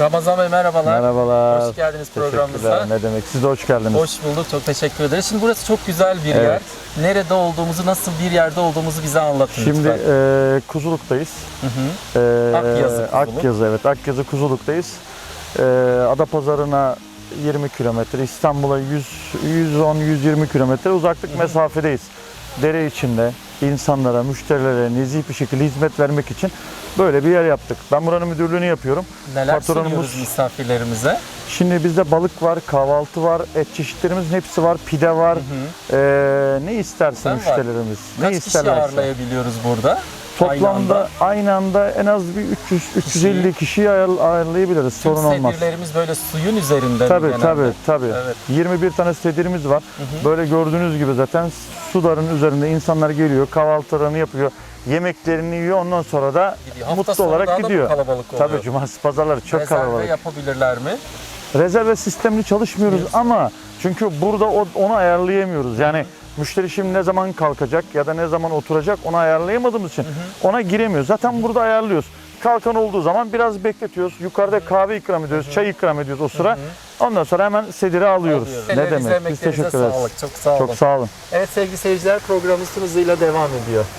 Ramazan Bey merhabalar. Merhabalar. Hoş geldiniz programımıza. Ne demek? Siz de hoş geldiniz. Hoş bulduk. Çok teşekkür ederiz. Şimdi burası çok güzel bir yer. Evet. Nerede olduğumuzu, nasıl bir yerde olduğumuzu bize anlatın Şimdi lütfen. e, Kuzuluk'tayız. Hı hı. E, Akyazı, Kuzuluk. Akyazı, evet. Akyazı Kuzuluk'tayız. E, Adapazarı'na 20 kilometre, İstanbul'a 100 110-120 kilometre uzaklık mesafedeyiz. Dere içinde insanlara, müşterilere nezih bir şekilde hizmet vermek için böyle bir yer yaptık. Ben buranın müdürlüğünü yapıyorum. Neler patronumuz- sunuyoruz misafirlerimize? Şimdi bizde balık var, kahvaltı var, et çeşitlerimizin hepsi var, pide var. Hı. E, ne isterse Sen var. müşterilerimiz. Kaç ne kişi isterlerse. ağırlayabiliyoruz burada? Toplamda Aynı anda, en az bir 300 350 kişiyi ayar- ayarlayabiliriz. Tüm Sorun olmaz. sedirlerimiz böyle suyun üzerinde mi Tabii genelde? tabii tabii. Evet. 21 tane sedirimiz var. Böyle gördüğünüz gibi zaten suların üzerinde insanlar geliyor, kahvaltılarını yapıyor, yemeklerini yiyor. Ondan sonra da Gidiyor. Hafta mutlu sonu olarak daha da mı gidiyor. kalabalık oluyor. Tabii cumartesi pazarları çok Rezerve kalabalık. yapabilirler mi? Rezerve sistemini çalışmıyoruz ama çünkü burada onu ayarlayamıyoruz. Yani müşteri şimdi ne zaman kalkacak ya da ne zaman oturacak onu ayarlayamadığımız için ona giremiyoruz. Zaten burada ayarlıyoruz. Kalkan olduğu zaman biraz bekletiyoruz. Yukarıda kahve ikram ediyoruz, çay ikram ediyoruz o sıra. Ondan sonra hemen sedire alıyoruz. Alıyoruz. Ne demek? Biz teşekkür ederiz. Sağlık. Çok sağ olun. Çok sağ olun. Evet sevgili seyirciler programımız hızıyla devam ediyor.